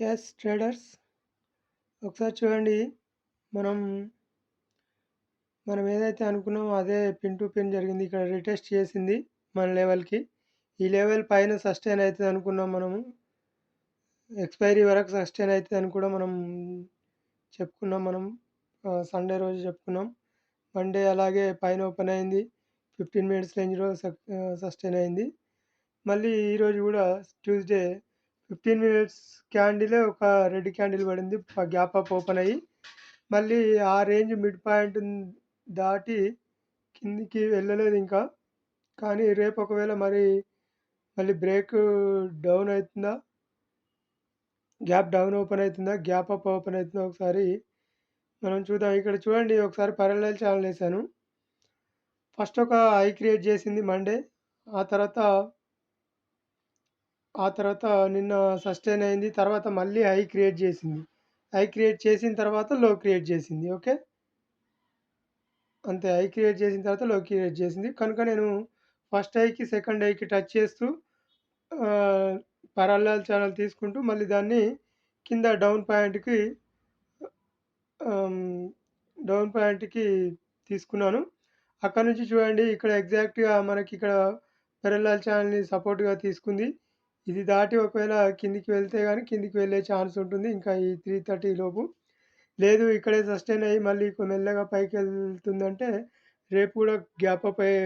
Yes traders ఒకసారి చూడండి. మనం మనం ఏదైతే అనుకున్నామో అదే పిన్ టు పిన్ జరిగింది. ఇక్కడ రిటెస్ట్ చేసింది మన లెవెల్కి ఈ లెవెల్ పైన సస్టైన్ అవుతుంది అనుకున్నాం మనము. ఎక్స్పైరీ వరకు సస్టైన్ అవుతుంది అని కూడా మనం చెప్పుకున్నాం మనం. సండే రోజు చెప్పుకున్నాం. మండే అలాగే పైన ఓపెన్ అయింది. ఫిఫ్టీన్ మినిట్స్ రేంజ్లో సస్టైన్ అయింది. మళ్ళీ ఈరోజు కూడా ట్యూస్డే ఫిఫ్టీన్ మినిట్స్ క్యాండిలే ఒక రెడ్ క్యాండిల్ పడింది గ్యాప్ అప్ ఓపెన్ అయ్యి. మళ్ళీ ఆ రేంజ్ మిడ్ పాయింట్ దాటి కిందికి వెళ్ళలేదు ఇంకా. కానీ రేపు ఒకవేళ మరి మళ్ళీ బ్రేక్ డౌన్ అవుతుందా గ్యాప్ డౌన్ ఓపెన్ అవుతుందా గ్యాప్ అప్ ఓపెన్ అవుతుందా ఒకసారి మనం చూద్దాం. ఇక్కడ చూడండి ఒకసారి పరలల్ ఛానల్ వేసాను ఫస్ట్ ఒక ఐ క్రియేట్ చేసింది మండే. ఆ తర్వాత ఆ తర్వాత నిన్న సస్టైన్ అయింది. తర్వాత మళ్ళీ హై క్రియేట్ చేసింది. హై క్రియేట్ చేసిన తర్వాత లో క్రియేట్ చేసింది. ఓకే? అంతే. హై క్రియేట్ చేసిన తర్వాత లో క్రియేట్ చేసింది. కనుక నేను ఫస్ట్ ఐకి సెకండ్ ఐకి టచ్ చేస్తూ పరాల ఛానల్ తీసుకుంటూ మళ్ళీ దాన్ని కింద డౌన్ పాయింట్కి డౌన్ పాయింట్కి తీసుకున్నాను. అక్కడ నుంచి చూడండి. ఇక్కడ ఎగ్జాక్ట్గా మనకి ఇక్కడ పెరలాల్ ఛానల్ని సపోర్ట్గా తీసుకుంది. ఇది దాటి ఒకవేళ కిందికి వెళ్తే కానీ కిందికి వెళ్ళే ఛాన్స్ ఉంటుంది. ఇంకా ఈ త్రీ థర్టీ లోపు. లేదు ఇక్కడే సస్టైన్ అయ్యి మళ్ళీ మెల్లగా పైకి వెళ్తుందంటే రేపు కూడా గ్యాప్ అప్ అయ్యే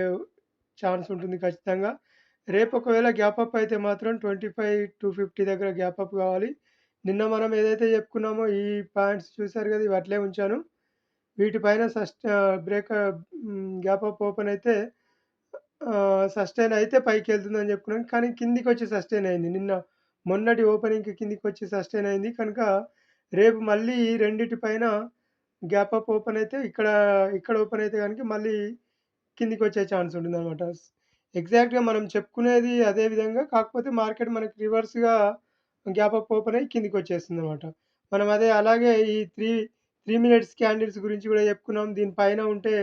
ఛాన్స్ ఉంటుంది ఖచ్చితంగా. రేపు ఒకవేళ గ్యాప్ అప్ అయితే మాత్రం ట్వంటీ ఫైవ్ టూ ఫిఫ్టీ దగ్గర గ్యాప్ అప్ కావాలి. నిన్న మనం ఏదైతే చెప్పుకున్నామో ఈ పాయింట్స్ చూసారు కదా ఇవి అట్లే ఉంచాను. వీటిపైన సస్ట్ బ్రేక్ గ్యాప్ అప్ ఓపెన్ అయితే సస్టైన్ అయితే పైకి వెళ్తుందని చెప్పుకున్నాను. కానీ కిందికి వచ్చి సస్టైన్ అయింది. నిన్న మొన్నటి ఓపెనింగ్కి కిందికి వచ్చి సస్టైన్ అయింది. కనుక రేపు మళ్ళీ ఈ రెండిటి పైన గ్యాప్ అప్ ఓపెన్ అయితే ఇక్కడ ఇక్కడ ఓపెన్ అయితే కనుక మళ్ళీ కిందికి వచ్చే ఛాన్స్ ఉంటుంది అనమాట ఎగ్జాక్ట్గా మనం చెప్పుకునేది అదే విధంగా కాకపోతే మార్కెట్ మనకి రివర్స్గా గ్యాప్ అప్ ఓపెన్ అయ్యి కిందికి వచ్చేస్తుంది అనమాట మనం అదే అలాగే ఈ త్రీ త్రీ మినిట్స్ క్యాండిల్స్ గురించి కూడా చెప్పుకున్నాం. దీనిపైన ఉంటే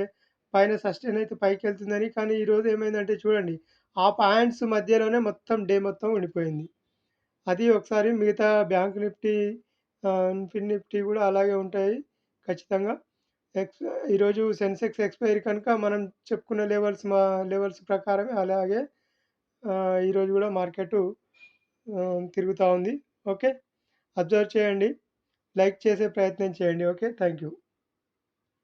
పైన సస్టైన్ అయితే పైకి వెళ్తుందని కానీ ఈరోజు ఏమైందంటే చూడండి ఆ పాయింట్స్ మధ్యలోనే మొత్తం డే మొత్తం ఉండిపోయింది. అది ఒకసారి మిగతా బ్యాంక్ నిఫ్టీ ఇన్ఫిన్ నిఫ్టీ కూడా అలాగే ఉంటాయి ఖచ్చితంగా. ఎక్స్ ఈరోజు సెన్సెక్స్ ఎక్స్పైరీ కనుక మనం చెప్పుకున్న లెవెల్స్ మా లెవెల్స్ ప్రకారమే అలాగే ఈరోజు కూడా మార్కెట్ తిరుగుతూ ఉంది. ఓకే అబ్జర్వ్ చేయండి. లైక్ చేసే ప్రయత్నం చేయండి. Okay thank you